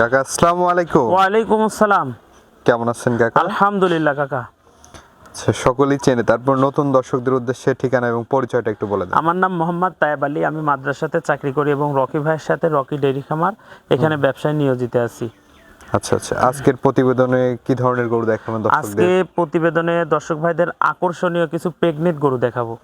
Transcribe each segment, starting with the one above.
কাকা আসসালামু আলাইকুম। ওয়ালাইকুম আসসালাম। কেমন আছেন কাকা? আলহামদুলিল্লাহ কাকা। আচ্ছা, সকলেই চেনে। তারপর নতুন দর্শকদের উদ্দেশ্যে ঠিকানা এবং পরিচয়টা একটু বলে দেন। আমার নাম মোহাম্মদ তায়েব আলী। আমি মাদ্রাসাতে চাকরি করি এবং রকি ভাইয়ের সাথে রকি ডেইরি খামার এখানে ব্যবসায় নিয়োজিত আছি। আচ্ছা আচ্ছা। আজকের প্রতিবেদনে কি ধরনের গরু দেখাবেন আজকে প্রতিবেদনে দর্শক ভাইদের আকর্ষণীয় কিছু প্রেগনেন্ট গরু দেখাবো।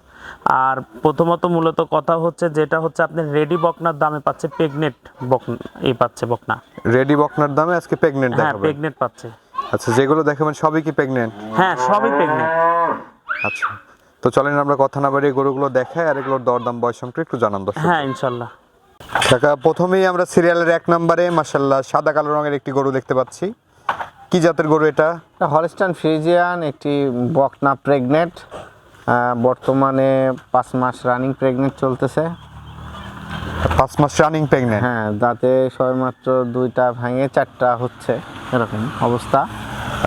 আর প্রথমত মূলত কথা হচ্ছে যেটা হচ্ছে আপনি রেডি বকনার দামে পাচ্ছে প্রেগনেন্ট বকনা এই পাচ্ছে বকনা। রেডি বকনার দামে আজকে প্রেগনেন্ট হ্যাঁ দেখাবেন প্রেগনেন্ট পাচ্ছে। আচ্ছা যেগুলো দেখাবেন সবই কি প্রেগনেন্ট হ্যাঁ সবই প্রেগনেন্ট আচ্ছা তো চলেন আমরা কথা না বাড়িয়ে গরুগুলো দেখাই আর এগুলোর দরদাম বয়স সম্পর্কে একটু জানান দর্শক হ্যাঁ ইনশাল্লাহ। কাকা প্রথমেই আমরা সিরিয়ালের এক নম্বরে মাসাল্লাহ সাদা কালো রঙের একটি গরু দেখতে পাচ্ছি। কি জাতের গরু এটা? হলস্টান ফ্রিজিয়ান একটি বকনা প্রেগনেন্ট বর্তমানে পাঁচ মাস রানিং প্রেগনেন্ট চলতেছে। পাঁচ মাস রানিং প্রেগনেন্ট হ্যাঁ দাঁতে সবেমাত্র দুইটা ভাঙে চারটা হচ্ছে এরকম অবস্থা।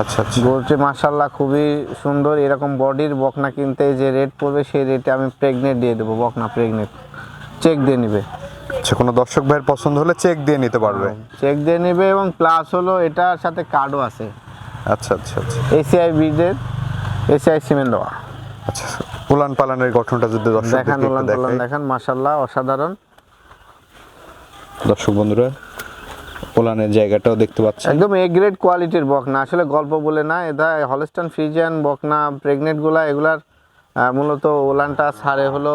আচ্ছা আচ্ছা। গরুটি মাসাল্লাহ খুবই সুন্দর এরকম বডির বকনা কিনতে যে রেট পড়বে সেই রেটে আমি প্রেগনেন্ট দিয়ে দেবো বকনা প্রেগনেন্ট চেক দিয়ে নিবে। আচ্ছা কোনো দর্শক ভাইয়ের পছন্দ হলে চেক দিয়ে নিতে পারবে। চেক দিয়ে নিবে এবং প্লাস হলো এটার সাথে কার্ডও আছে। আচ্ছা আচ্ছা আচ্ছা। এসিআই বিডের এসিআই সিমেন্ট দেওয়া। আচ্ছা। উলান পালানের গঠনটা যদি দেখান উলান পালান দেখান মাসাল্লাহ অসাধারণ। দর্শক বন্ধুরা উলানের জায়গাটাও দেখতে পাচ্ছেন। একদম এ গ্রেড কোয়ালিটির বকনা আসলে গল্প বলে না এটা হলস্টান ফ্রিজিয়ান বকনা প্রেগনেন্টগুলা এগুলার মূলত ওলানটা সারে হলো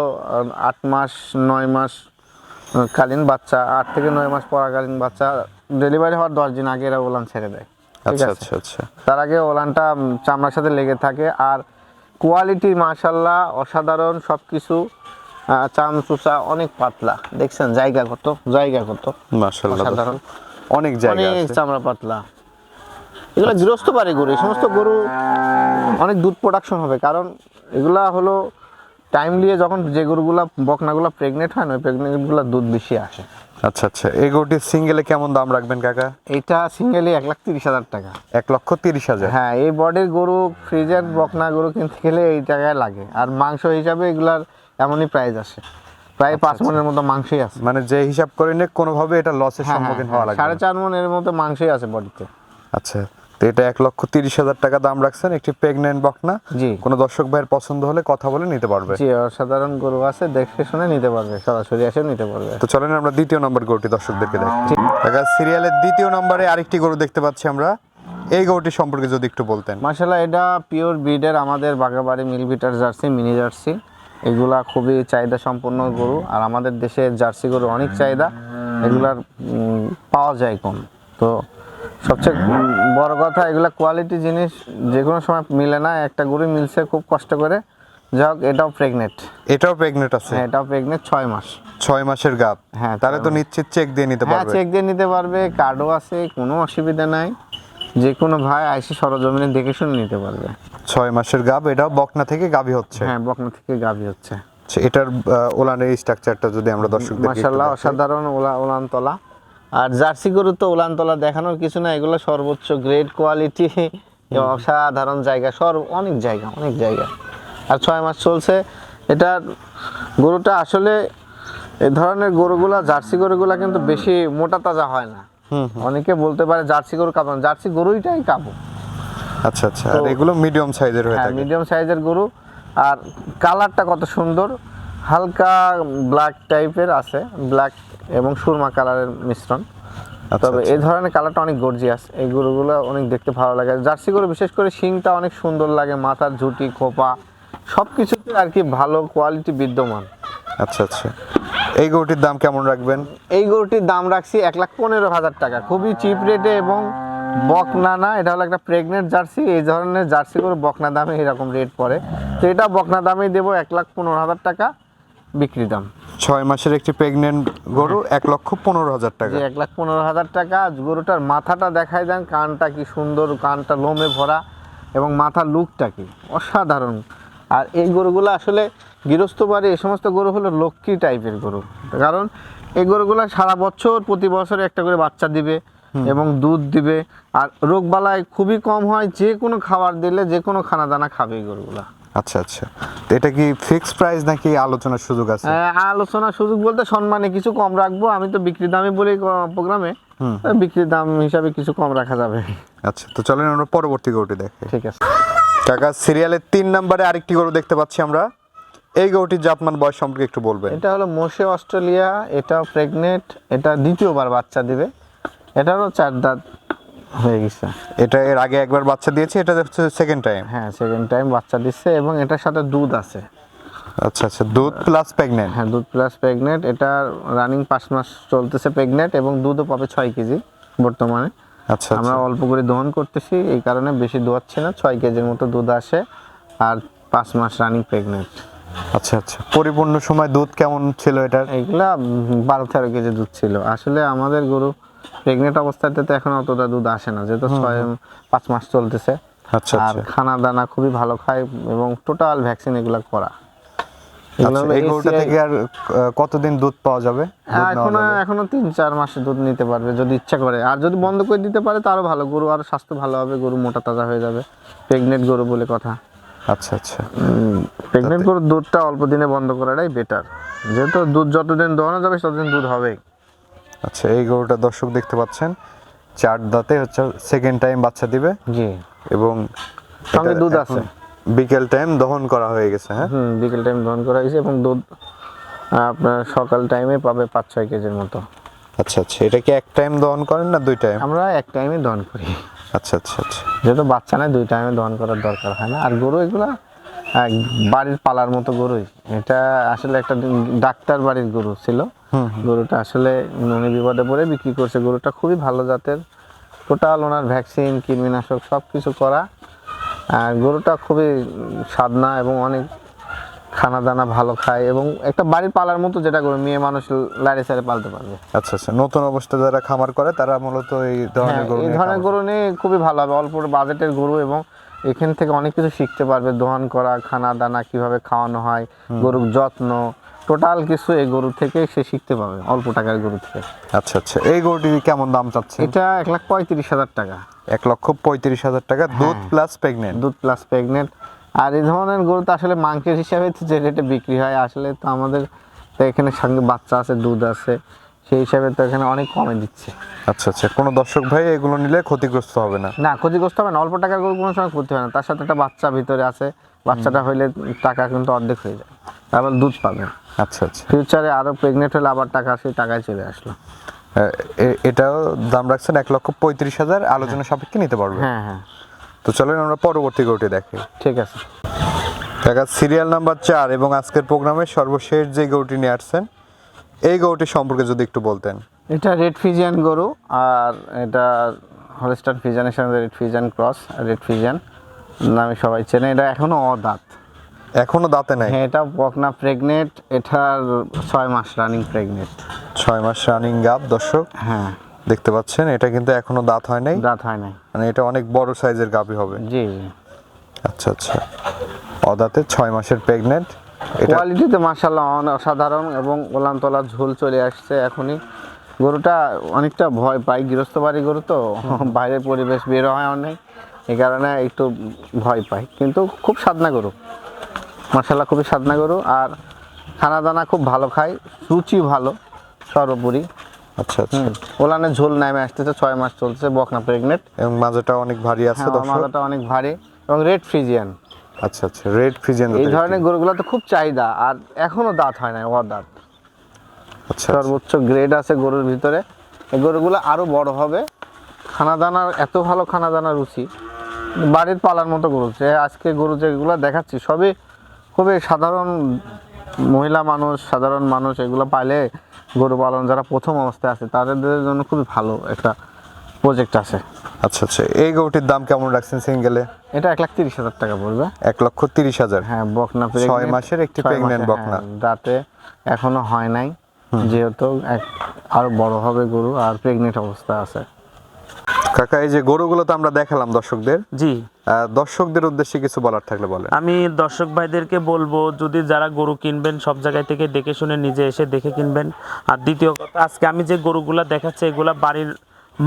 আট মাস নয় মাস কালীন বাচ্চা আট থেকে নয় মাস পরাকালীন বাচ্চা ডেলিভারি হওয়ার দশ দিন আগে এরা ওলান ছেড়ে দেয়। আচ্ছা আচ্ছা আচ্ছা। তার আগে ওলানটা চামড়ার সাথে লেগে থাকে আর কোয়ালিটি মাশাল্লাহ অসাধারণ সব কিছু চাম চুচা অনেক পাতলা। দেখছেন জায়গা কত জায়গা কত। অসাধারণ। অনেক জায়গা অনেক চামড়া পাতলা। এগুলো গৃহস্থ বাড়ি গরু এই সমস্ত গরু অনেক দুধ প্রোডাকশন হবে কারণ এগুলা হলো টাইম নিয়ে যখন যে গরুগুলা বকনাগুলা প্রেগনেন্ট হয় না ওই প্রেগনেন্টগুলা দুধ বেশি আসে। আচ্ছা আচ্ছা। এই গরুটির সিঙ্গেলে কেমন দাম রাখবেন কাকা? এটা সিঙ্গেলে এক লাখ তিরিশ হাজার টাকা। এক লক্ষ তিরিশ হাজার? হ্যাঁ এই বডির গরু ফ্রিজের বকনা গরু কিনতে গেলে এই টাকায় লাগে। আর মাংস হিসাবে এগুলার এমনই প্রাইস আসে। প্রায় পাঁচ মনের মতো মাংসই আছে। মানে যে হিসাব করে নে কোনোভাবে এটা লসের হ্যাঁ, হ্যাঁ, সম্মুখীন হওয়া লাগে সাড়ে। চার মনের মতো মাংসই আছে বডিতে। আচ্ছা। এটা এক লক্ষ তিরিশ হাজার টাকা দাম রাখছেন একটি প্রেগনেন্ট বকনা। জি। কোনো দর্শক ভাইয়ের পছন্দ হলে কথা বলে নিতে পারবে। জি অসাধারণ গরু আছে দেখে শুনে নিতে পারবে সরাসরি এসে নিতে পারবে। তো চলেন আমরা দ্বিতীয় নম্বর গরুটি দর্শকদেরকে দেখি। সিরিয়ালের দ্বিতীয় নম্বরে আরেকটি গরু দেখতে পাচ্ছি আমরা। এই গরুটি সম্পর্কে যদি একটু বলতেন। মার্শাল্লাহ এটা পিওর ব্রিডের আমাদের বাগাবাড়ি মিলভিটার জার্সি মিনি জার্সি। এগুলা খুবই চাহিদা সম্পন্ন গরু আর আমাদের দেশে জার্সি গরু অনেক চাহিদা। এগুলার পাওয়া যায় কম। তো সবচেয়ে বড় কথা এগুলা কোয়ালিটি জিনিস যে কোনো সময় মিলে না একটা গরু মিলছে খুব কষ্ট করে। যাই হোক এটাও প্রেগনেন্ট এটাও প্রেগনেন্ট আছে? হ্যাঁ এটাও প্রেগনেন্ট ছয় মাস। ছয় মাসের গাপ হ্যাঁ, তাহলে তো নিশ্চিত চেক দিয়ে নিতে হ্যাঁ পারবে। চেক দিয়ে নিতে পারবে কার্ডও আছে কোনো অসুবিধা নাই। যে কোনো ভাই আইসি সরজমিনে দেখে শুনে নিতে পারবে। ছয় মাসের গাব এটাও বকনা থেকে গাবি হচ্ছে? হ্যাঁ বকনা থেকে গাভী হচ্ছে। আচ্ছা, এটার ওলানের স্ট্রাকচারটা যদি আমরা দর্শকদের মাশাল্লাহ অসাধারণ ওলা উলানতলা আর জার্সি গরু তো উলানতলা দেখানোর কিছু না এগুলো সর্বোচ্চ গ্রেড কোয়ালিটি অসাধারণ জায়গা সর অনেক জায়গা অনেক জায়গা। আর ছয় মাস চলছে এটার গরুটা আসলে এ ধরনের গরুগুলা জার্সি গরুগুলা কিন্তু বেশি মোটা তাজা হয় না। অনেকে বলতে পারে জার্সি গরু কাঁপানো জার্সি গরুইটাই কাবু আচ্ছা আচ্ছা। আর এগুলো মিডিয়াম সাইজের হয়ে হ্যাঁ থাকে। মিডিয়াম সাইজের গরু আর কালারটা কত সুন্দর হালকা ব্ল্যাক টাইপের আছে ব্ল্যাক এবং সুরমা কালারের মিশ্রণ। আচ্ছা, তবে আচ্ছা। এই ধরনের কালারটা অনেক গর্জিয়াস এই গরুগুলো অনেক দেখতে ভালো লাগে। জার্সি গরু বিশেষ করে শিংটা অনেক সুন্দর লাগে মাথার ঝুটি খোপা সব কিছুতে আর কি ভালো কোয়ালিটি বিদ্যমান। আচ্ছা আচ্ছা। এই গরুটির দাম কেমন রাখবেন? এই গরুটির দাম রাখছি এক লাখ পনেরো হাজার টাকা। খুবই চিপ রেটে এবং বকনা না এটা হলো একটা প্রেগনেন্ট জার্সি এই ধরনের জার্সি গরু বকনা দামে এরকম রেট পড়ে। তো এটা বকনা দামেই দেবো এক লাখ পনেরো হাজার টাকা। বিক্রি দাম। ছয় মাসের একটি প্রেগনেন্ট গরু এক লক্ষ পনেরো হাজার টাকা। এক লাখ পনেরো হাজার টাকা। গরুটার মাথাটা দেখাই দেন কানটা কি সুন্দর কানটা লোমে ভরা এবং মাথার লুকটা কি অসাধারণ। আর এই গরুগুলো আসলে গৃহস্থ বাড়ি এই সমস্ত গরু হলো লক্ষ্মী টাইপের গরু। কারণ এই গরুগুলো সারা বছর প্রতি বছর একটা করে বাচ্চা দিবে এবং দুধ দিবে। আর রোগবালাই খুবই কম হয় যে কোনো খাবার দিলে যে কোনো খানা দানা খাবে এই গরুগুলা। আচ্ছা আচ্ছা। তো এটা কি ফিক্স প্রাইস নাকি আলোচনার সুযোগ আছে? আহ, আলোচনার সুযোগ বলতে সম্মানে কিছু কম রাখব। আমি তো বিক্রি দামে বলি প্রোগ্রামে। বিক্রির দাম হিসাবে কিছু কম রাখা যাবে। আচ্ছা তো চলেন আমরা পরবর্তী গরুটি দেখে। ঠিক আছে। কাকা সিরিয়ালের তিন নম্বরে আরেকটি গরু দেখতে পাচ্ছি আমরা। এই গরুটির জাতমান বয়স সম্পর্কে একটু বলবেন। এটা হলো মোশে অস্ট্রেলিয়া এটা প্রেগনেন্ট এটা দ্বিতীয়বার বাচ্চা দিবে। এটারও চার দাঁত হয়ে গেছে। এটা এর আগে একবার বাচ্চা দিয়েছে এটা হচ্ছে সেকেন্ড টাইম হ্যাঁ সেকেন্ড টাইম বাচ্চা দিচ্ছে এবং এটার সাথে দুধ আছে। আচ্ছা আচ্ছা দুধ প্লাস প্রেগনেন্ট হ্যাঁ দুধ প্লাস প্রেগনেন্ট এটা রানিং পাঁচ মাস চলতেছে প্রেগনেন্ট এবং দুধও পাবে ছয় কেজি বর্তমানে। আচ্ছা আমরা আচ্ছা অল্প করে দহন করতেছি এই কারণে বেশি দোয়াচ্ছি না ছয় কেজির মতো দুধ আসে আর পাঁচ মাস রানিং প্রেগনেন্ট আচ্ছা আচ্ছা পরিপূর্ণ সময় দুধ কেমন ছিল এটার? এগুলা বারো তেরো কেজি দুধ ছিল। আসলে আমাদের গরু প্রেগনেন্ট অবস্থাতে তো এখন অতটা দুধ আসে না যেহেতু ছয় পাঁচ মাস চলতেছে। আচ্ছা আর আচ্ছা। খানা দানা খুবই ভালো খায় এবং টোটাল ভ্যাকসিন এগুলা করা। এগুলো আচ্ছা হলো এই গরুটা থেকে আর কতদিন দুধ পাওয়া যাবে? এখনও এখনও তিন চার মাস দুধ নিতে পারবে যদি ইচ্ছা করে। আর যদি বন্ধ করে দিতে পারে তারও ভালো। গরু আরও স্বাস্থ্য ভালো হবে গরু মোটা তাজা হয়ে যাবে। প্রেগনেন্ট গরু বলে কথা। আচ্ছা আচ্ছা। প্রেগনেন্ট গরুর দুধটা অল্প দিনে বন্ধ করাটাই বেটার যেহেতু দুধ যতদিন দোয়ানো যাবে ততদিন দুধ হবেই। আচ্ছা এই গরুটা দর্শক দেখতে পাচ্ছেন চার দাঁতে হচ্ছে সেকেন্ড টাইম বাচ্চা দিবে। জি। এবং সঙ্গে দুধ আছে। বিকেল টাইম দহন করা হয়ে গেছে হ্যাঁ? হুম বিকেল টাইম দহন করা হয়েছে এবং দুধ আপনার সকাল টাইমে পাবে পাঁচ ছয় কেজির মতো। আচ্ছা আচ্ছা এটা কি এক টাইম দহন করেন না দুই টাইম আমরা এক টাইমে দহন করি। আচ্ছা আচ্ছা আচ্ছা। যেহেতু বাচ্চা নেই দুই টাইমে দহন করার দরকার হয় না। আর গরু এগুলা বাড়ির পালার মতো গরুই। এটা আসলে একটা ডাক্তার বাড়ির গরু ছিল। গরুটা আসলে উনি বিপদে পড়ে বিক্রি করছে। গরুটা খুবই ভালো জাতের। টোটাল ওনার ভ্যাকসিন কৃমিনাশক সব কিছু করা। আর গরুটা খুবই সাদনা এবং অনেক খানা দানা ভালো খায় এবং একটা বাড়ির পালার মতো যেটা গরু মেয়ে মানুষ লাড়ি সাড়ে পালতে পারবে। আচ্ছা আচ্ছা। নতুন অবস্থা যারা খামার করে তারা মূলত এই হ্যাঁ, ধরনের গরু এই ধরনের গরু নিয়ে খুবই ভালো হবে। অল্প বাজেটের গরু এবং এখান থেকে অনেক কিছু শিখতে পারবে। দোহান করা খানা দানা কীভাবে খাওয়ানো হয় গরুর যত্ন টোটাল কিছু এই গরু থেকে সে শিখতে পাবে অল্প টাকার গরু থেকে। আচ্ছা আচ্ছা। এই গরুটি কেমন দাম চাচ্ছে এটা এক লাখ পঁয়ত্রিশ হাজার টাকা। এক লক্ষ পঁয়ত্রিশ হাজার টাকা দুধ হ্যাঁ। প্লাস প্রেগনেন্ট দুধ প্লাস প্রেগনেন্ট আর এই ধরনের গরু তো আসলে মাংসের হিসাবে যে রেটে বিক্রি হয় আসলে তো আমাদের তো এখানে সঙ্গে বাচ্চা আছে দুধ আছে। সেই হিসাবে তো এখানে অনেক কমে দিচ্ছে। আচ্ছা আচ্ছা। কোনো দর্শক ভাই এগুলো নিলে ক্ষতিগ্রস্ত হবে না? না ক্ষতিগ্রস্ত হবে না। অল্প টাকার গরু কোনো সময় ক্ষতি হয় না। তার সাথে একটা বাচ্চা ভিতরে আছে। বাচ্চাটা হইলে টাকা কিন্তু অর্ধেক হয়ে যায়। তারপর দুধ পাবে আচ্ছা আচ্ছা। ফিউচারে আরও প্রেগনেন্ট হলে আবার টাকা সেই টাকায় চলে আসলো। এটাও দাম রাখছেন এক লক্ষ পঁয়ত্রিশ হাজার। আলোচনা সাপেক্ষে নিতে পারবে। হ্যাঁ হ্যাঁ। তো চলেন আমরা পরবর্তী গরুটি দেখি। ঠিক আছে। দেখা সিরিয়াল নাম্বার চার এবং আজকের প্রোগ্রামের সর্বশেষ যে গরুটি নিয়ে আসছেন এই গরুটি সম্পর্কে যদি একটু বলতেন। এটা রেড ফিজিয়ান গরু আর এটা হলস্টার ফিজিয়ানের সঙ্গে red Friesian cross red Friesian নামে সবাই চেনে। এটা এখনও অদাঁত। এখনও দাঁতে নাই? হ্যাঁ এটা বকনা প্রেগনেন্ট এটার ছয় মাস রানিং প্রেগনেন্ট ছয় মাস রানিং গাব দর্শক। হ্যাঁ। দেখতে পাচ্ছেন এটা কিন্তু এখনও দাঁত হয় নাই। দাঁত হয় নাই। মানে এটা অনেক বড় সাইজের গাবি হবে। জি আচ্ছা আচ্ছা। অদাঁতে ছয় মাসের প্রেগনেন্ট কোয়ালিটিতে মার্শাল্লাহ অসাধারণ এবং ওলান তলা ঝোল চলে আসছে এখনই। গরুটা অনেকটা ভয় পাই গৃহস্থ বাড়ি গরু তো বাইরের পরিবেশ বের হয় অনেক এই কারণে একটু ভয় পাই কিন্তু খুব সাদনা গরু মার্শাল্লাহ খুবই সাদনা গরু। আর খানা দানা খুব ভালো খায় রুচি ভালো সর্বোপরি। আচ্ছা আচ্ছা। ওলানের ঝোল নামে আসতেছে ছয় মাস চলছে বকনা প্রেগনেন্ট এবং মাজাটা অনেক ভারী আছে হ্যাঁ মাথাটা অনেক ভারী এবং রেড ফ্রিজিয়ান আচ্ছা আচ্ছা রেড ফিজেন এই ধরনের গরুগুলো তো খুব চাহিদা আর এখনও দাঁত হয় না ও দাঁত। আচ্ছা সর্বোচ্চ গ্রেড আছে গরুর ভিতরে। এই গরুগুলো আরও বড় হবে। খানা দানার এত ভালো খানা দানা রুচি। বাড়ির পালার মতো গরু। যে আজকে গরু যেগুলো দেখাচ্ছি সবই খুবই সাধারণ মহিলা মানুষ সাধারণ মানুষ এগুলো পাইলে গরু পালন যারা প্রথম অবস্থায় আছে তাদের জন্য খুবই ভালো একটা প্রজেক্ট আছে। আচ্ছা আচ্ছা। এই গরুটির দাম কেমন রাখছেন সিঙ্গেলে? এটা এক লাখ তিরিশ হাজার টাকা পড়বে। এক লক্ষ তিরিশ হাজার? হ্যাঁ বকনা ছয় মাসের একটি মাসের, বকনা। হ্যাঁ, দাঁতে এখনও হয় নাই। যেহেতু এক আরও বড় হবে গরু আর প্রেগনেন্ট অবস্থা আছে। কাকা এই যে গরুগুলো তো আমরা দেখালাম দর্শকদের। জি। আহ, দর্শকদের উদ্দেশ্যে কিছু বলার থাকলে বলেন। আমি দর্শক ভাইদেরকে বলব যদি যারা গরু কিনবেন সব জায়গায় থেকে দেখে শুনে নিজে এসে দেখে কিনবেন। আর দ্বিতীয় কথা আজকে আমি যে গরুগুলা দেখাচ্ছি এগুলা বাড়ির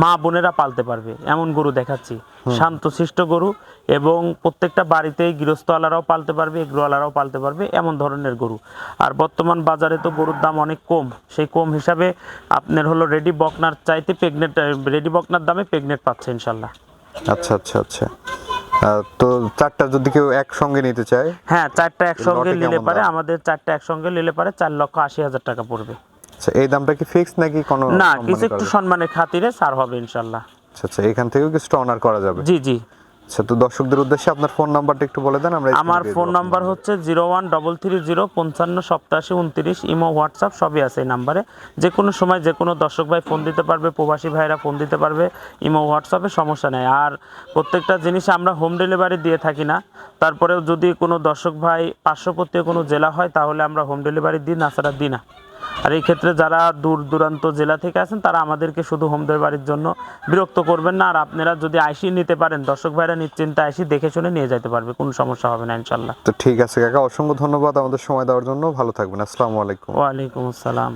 মা বোনেরা পালতে পারবে এমন গরু দেখাচ্ছি। শান্তশিষ্ট গরু এবং প্রত্যেকটা বাড়িতেই গৃহস্থওয়ালারাও পালতে পারবে এগুলোওয়ালারাও পালতে পারবে এমন ধরনের গরু। আর বর্তমান বাজারে তো গরুর দাম অনেক কম। সেই কম হিসাবে আপনার হলো রেডি বকনার চাইতে প্রেগনেন্ট রেডি বকনার দামে প্রেগনেন্ট পাচ্ছে ইনশাল্লাহ। আচ্ছা আচ্ছা আচ্ছা। তো চারটা যদি কেউ একসঙ্গে নিতে চায়? হ্যাঁ চারটা একসঙ্গে নিলে পারে আমাদের চারটা একসঙ্গে নিলে পারে চার লক্ষ আশি হাজার টাকা পড়বে। আচ্ছা এই দামটা কি ফিক্স নাকি কোনো না কিছু একটু সম্মানের খাতিরে ছাড় হবে ইনশাল্লাহ। আচ্ছা আচ্ছা এখান থেকেও কিছু অনার করা যাবে? জি জি। আচ্ছা তো দর্শকদের উদ্দেশ্যে আপনার ফোন নাম্বারটা একটু বলে দেন আমরা আমার ফোন নাম্বার হচ্ছে zero one double three zero পঞ্চান্ন সপ্তাশি উনত্রিশ ইমো হোয়াটসঅ্যাপ সবই আছে এই নাম্বারে যে কোনো সময় যে কোনো দর্শক ভাই ফোন দিতে পারবে প্রবাসী ভাইরা ফোন দিতে পারবে ইমো হোয়াটসঅ্যাপে সমস্যা নেই। আর প্রত্যেকটা জিনিস আমরা হোম ডেলিভারি দিয়ে থাকি না। তারপরেও যদি কোনো দর্শক ভাই পার্শ্ববর্তী কোনো জেলা হয় তাহলে আমরা হোম ডেলিভারি দিই না ছাড়া দিই না। আর এই ক্ষেত্রে যারা দূর দূরান্ত জেলা থেকে আছেন তারা আমাদেরকে শুধু হোম ডেলিভারির জন্য বিরক্ত করবেন না। আর আপনারা যদি আইসি নিতে পারেন দর্শক ভাইরা নিশ্চিন্তে আইসি দেখে শুনে নিয়ে যেতে পারবে কোনো সমস্যা হবে না ইনশাল্লাহ। তো ঠিক আছে কাকা অসংখ্য ধন্যবাদ আমাদের সময় দেওয়ার জন্য। ভালো থাকবেন। আসসালামু আলাইকুম। ওয়ালাইকুম আসসালাম।